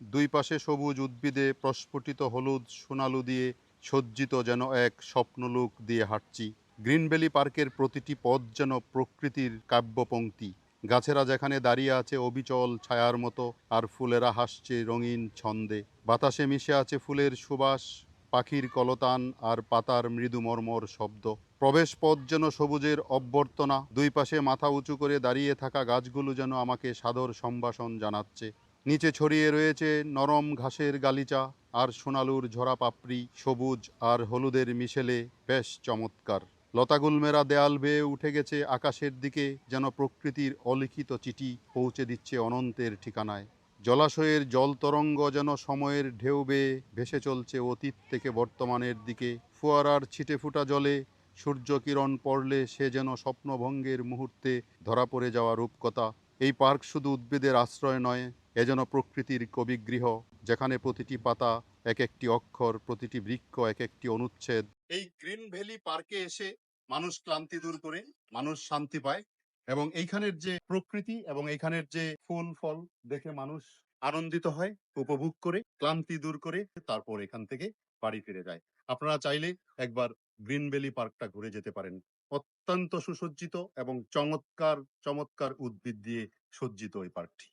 দুই পাশে সবুজ উদ্ভিদে প্রস্ফুটিত হলুদ সোনালু দিয়ে সজ্জিত যেন এক স্বপ্নলোক দিয়ে হাঁটছি। গ্রিন ভ্যালি পার্কের প্রতিটি পথ যেন প্রকৃতির কাব্যপংক্তি গাছেরা যেখানে দাঁড়িয়ে আছে অবিচল ছায়ার মতো, আর ফুলেরা হাসছে রঙিন ছন্দে। বাতাসে মিশে আছে ফুলের সুবাস, পাখির কলতান, আর পাতার মৃদু মর্মর শব্দ। প্রবেশ পথ যেন সবুজের অভ্যর্থনা। দুই পাশে মাথা উঁচু করে দাঁড়িয়ে থাকা গাছগুলো যেন আমাকে সাদর সম্ভাষণ জানাচ্ছে। নিচে ছড়িয়ে রয়েছে নরম ঘাসের গালিচা, আর সোনালুর ঝরা পাপড়ি, সবুজ আর হলুদের মিশেলে বেশ চমৎকার। লতাগুলমেরা দেয়াল বেয়ে উঠে গেছে আকাশের দিকে, যেন প্রকৃতির অলিখিত চিঠি পৌঁছে দিচ্ছে অনন্তের ঠিকানায়। জলাশয়ের জল তরঙ্গ যেন সময়ের ঢেউ বেয়ে ভেসে চলছে অতীত থেকে বর্তমানের দিকে। ফোয়ারার ছিটে ফুটা জলে সূর্য কিরণ পড়লে সে যেন স্বপ্নভঙ্গের মুহূর্তে ধরা পড়ে যাওয়া রূপকথা। এই পার্ক শুধু উদ্ভিদের আশ্রয় নয় এ যেন প্রকৃতির কবিগৃহ, যেখানে প্রতিটি পাতা এক একটি অক্ষর, প্রতিটি বৃক্ষ এক একটি অনুচ্ছেদ। এই গ্রিন ভ্যালি পার্কে এসে মানুষ ক্লান্তি দূর করে, মানুষ শান্তি পায় এবং এইখানের যে প্রকৃতি এবং এইখানের যে ফুল, ফল দেখে মানুষ আনন্দিত হয়, উপভোগ করে, ক্লান্তি দূর করে, তারপর এখান থেকে বাড়ি ফিরে যায়। আপনারা চাইলে একবার গ্রিন ভ্যালি পার্কটা ঘুরে যেতে পারেন। অত্যন্ত সুসজ্জিত এবং চমৎকার চমৎকার উদ্ভিদ দিয়ে সজ্জিত এই পার্কটি।